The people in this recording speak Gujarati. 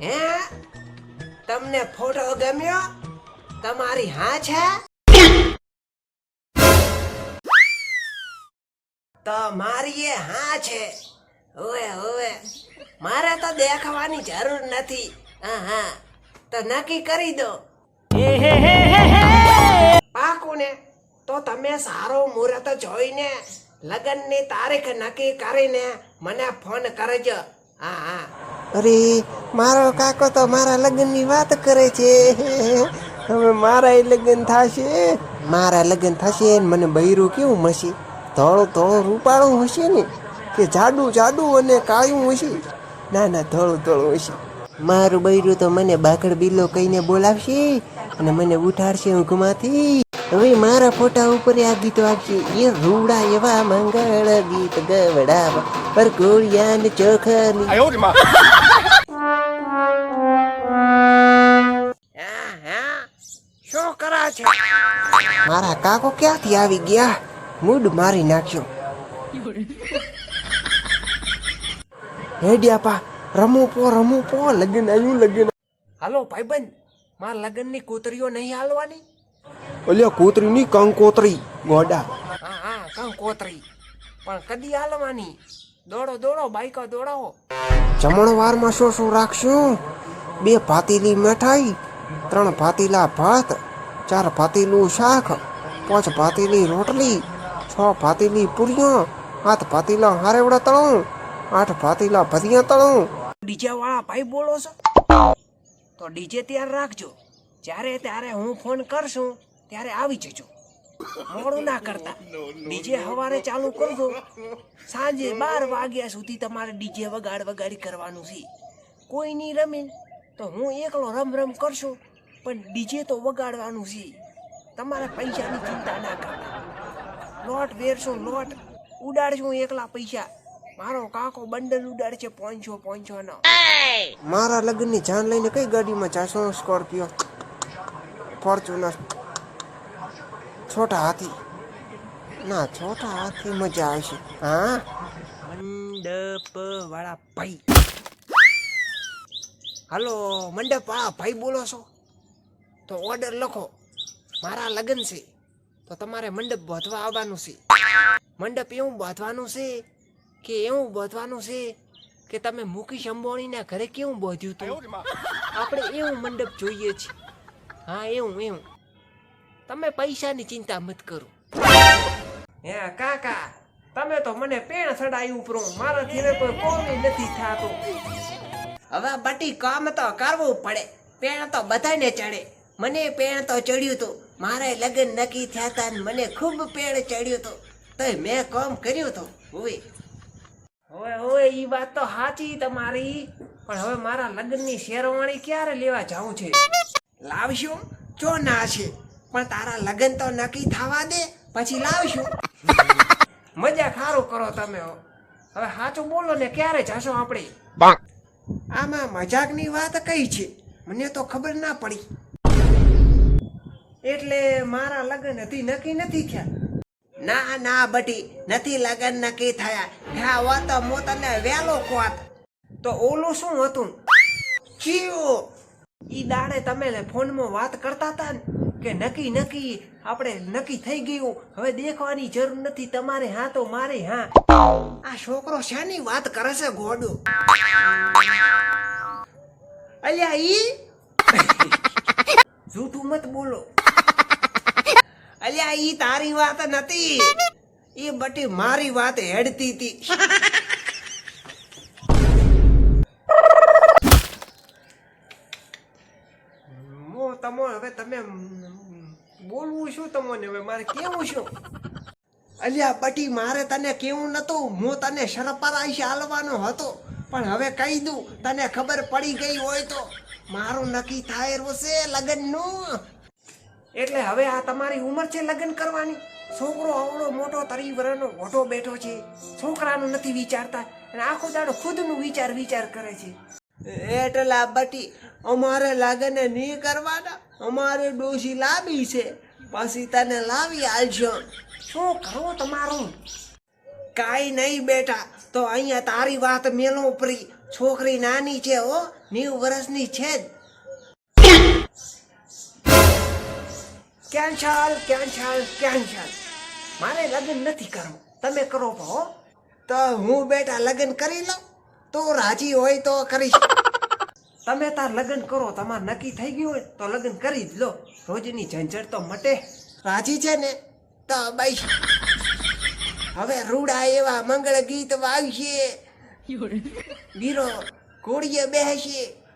હે? તમને ફોટો ગમ્યો? તમારી હા? છે તો મારી એ હા. છે ઓવે ઓવે. મારે તો દેખવાની જરૂર નથી. હા હા તો નક્કી કરી દો. પાકું ને તો તમે સારો મુહૂર્ત જોઈને લગ્નની તારીખ નક્કી કરીને મને ફોન કરજો. હા હા અરે, મારો કાકો તો મારા લગ્નની વાત કરે છે. હવે મારા લગ્ન થશે. મારા લગ્ન થશે મને બૈરું કેવું મળશે? ધોળું ધોળું રૂપાળું હશે ને, કે જાડું જાડું અને કાળું હશે? ના ના, ધોળું ધોળું હશે. મારું બૈરું તો મને બાકડ બિલો કહીને બોલાવશે અને મને ઉઠાડશે ઊંઘમાંથી. હવે મારા ફોટા ઉપર આ ગીતો આપશે એ રૂડા એવા મંગળ ગીત ગવડાવા, પર ગોળિયા ને મારા કાકો ક્યાંથી આવી ગયા? મૂડ મારી નાખ્યો. હેડિયા પા, રમો પો રમો પો, લગ્ન આવ્યું લગ્ન. હાલો ભાઈબંધ, મારા લગ્નની કૂતરીઓ નહીં હાલવાની? અલ્યા, કૂતરીની કંકોતરી ગોડા. હા હા કંકોતરી પણ કદી હાલવાની? દોડો દોડો, બાઈકો દોડાવો. જમણવારમાં શું શું રાખશું? બે ભાતીલી મીઠાઈ, ત્રણ ભાતીલા ભાત ચાર ભાતીનું શાક, પાંચ ભાતીની રોટલી, છ ભાતીની પૂરીઓ, સાત ભાતીલા હારેવડા તળું, આઠ ભાતીલા ભરિયા તળું. ડીજે વાળા ભાઈ બોલો છો? તો ડીજે તૈયાર રાખજો. જ્યારે ત્યારે હું ફોન કરશું, ત્યારે આવી જજો. મોડું ના કરતા. ડીજે હવારે ચાલુ કરજો. સાંજે બાર વાગ્યા સુધી તમારે ડીજે વગાડ વગાડી કરવાનું છે. કોઈ નહીં રમે તો હું એકલો રમ રમ કરશું. પણ ડીજે તો વગાડવાનું છે. તમારે પૈસાની ચિંતા ના કરતા. લોટ વેરશું લોટ ઉડાડશું એકલા પૈસા. મારો કાકો બંડલ ઉડાડશે પોંચો પોંચો નો મારા લગ્નની જાન લઈને કઈ ગાડીમાં જાશો સ્કોર્પિયો? ફોર્ચ્યુનર. છોટા હાથી. ના છોટા હાથી મજા આવશે. હા? મંડપ વાળા ભાઈ. હાલો મંડપ વાળા ભાઈ બોલો છો. તો ઓર્ડર લખો. મારા લગ્ન છે. તો તમારે મંડપ બાંધવા આવવાનું છે. મંડપ એવું બાંધવાનું છે કે એવું બાંધવાનું છે કે તમે મુકેશ અંબાણીના ઘરે કેવું બાંધ્યું હતું આપણે એવું મંડપ જોઈએ છીએ હા એવું એવું. તમે પૈસાની ચિંતા મત કરો. હે કાકા તમે તો મને પેણ ચડાયું ઉપરો મારાથી કોઈ કોમી નથી થાતો. હવે બટી કામ તો કરવું પડે. પેણ તો બધાને ચડે. મને પેણ તો ચડ્યું હતું મારે લગ્ન નક્કી થયા તા ને મને ખૂબ પેણ ચડ્યું હતું તો મેં કામ કર્યું હતું હોય હવે હવે ઈ વાત તો સાચી તમારી. પણ હવે મારા લગ્નની શેરવાણી ક્યારે લેવા જાઉં છે? લાવશું? જો ના છે. પણ તારા લગ્ન તો નક્કી થવા દે પછી લાવશું. મજા ખારું કરો તમે હો. હવે સાચું બોલો ને ક્યારે જશો આપણે? આમાં મજાકની વાત કઈ છે? મને તો ખબર ના પડી. એટલે મારા લગ્ન હતી નક્કી નથી થયા. ના ના બટી નથી લગ્ન નક્કી થયા. હા હોત તો હું તને વેલો કોત તો ઓલું શું હતું? ચિયો. ઈ દાડે તમે ફોનમાં વાત કરતા હતા ને કે નક્કી નક્કી આપણે નક્કી થઈ ગયું. હવે દેખવાની જરૂર નથી. તમારે હા તો મારે હા. આ છોકરો શાની વાત કરે છે ગોડો? અલ્યા ઈ? જૂઠું મત બોલો. અલ્યા, ઈ તારી વાત નથી. એ બટી મારી વાત હેડતી હતી તમો, હવે તમે બોલવું શું તમને હવે? મારે કેવું શું? અલ્યા, બટી, મારે તને કેવું નતું? હું તને સરપરાઈશ હાલવાનો હતો. પણ હવે કહી દઉં, તને ખબર પડી ગઈ હોય તો. મારું નક્કી થાય છે લગ્નનું. એટલે હવે આ તમારી ઉંમર છે લગ્ન કરવાની. છોકરો અવળો મોટો તરી વરનો મોટો બેઠો છે. છોકરાનું નથી વિચારતા અને આખો દાડો ખુદનું વિચાર વિચાર કરે છે. એટલા બટી અમારે લગ્ન નહીં કરવાના. અમારે ડોશી લાવી છે. પછી તને લાવી આલશો શું કરવું તમારું? કાઈ નહીં બેટા તો અહીંયા તારી વાત મેલો ઉપરી. છોકરી નાની છે હો નેવું વર્ષની છે જ. કેન્સલ કેન્સલ કેન્સલ મારે લગ્ન નથી કરવું. તમે કરો હો. તો હું બેટા લગ્ન કરી લઉં. તો રાજી હોય તો કરીશ. તમે તાર લગ્ન કરો. તમારે નક્કી થઈ ગયું હોય તો લગ્ન કરી જ લો. રોજની ઝંઝટ તો મટે. રાજી છે ને? તો બાઈ હવે રૂડા એવા મંગળ ગીત વાગશે. વીરો ઘોડીએ બેસશે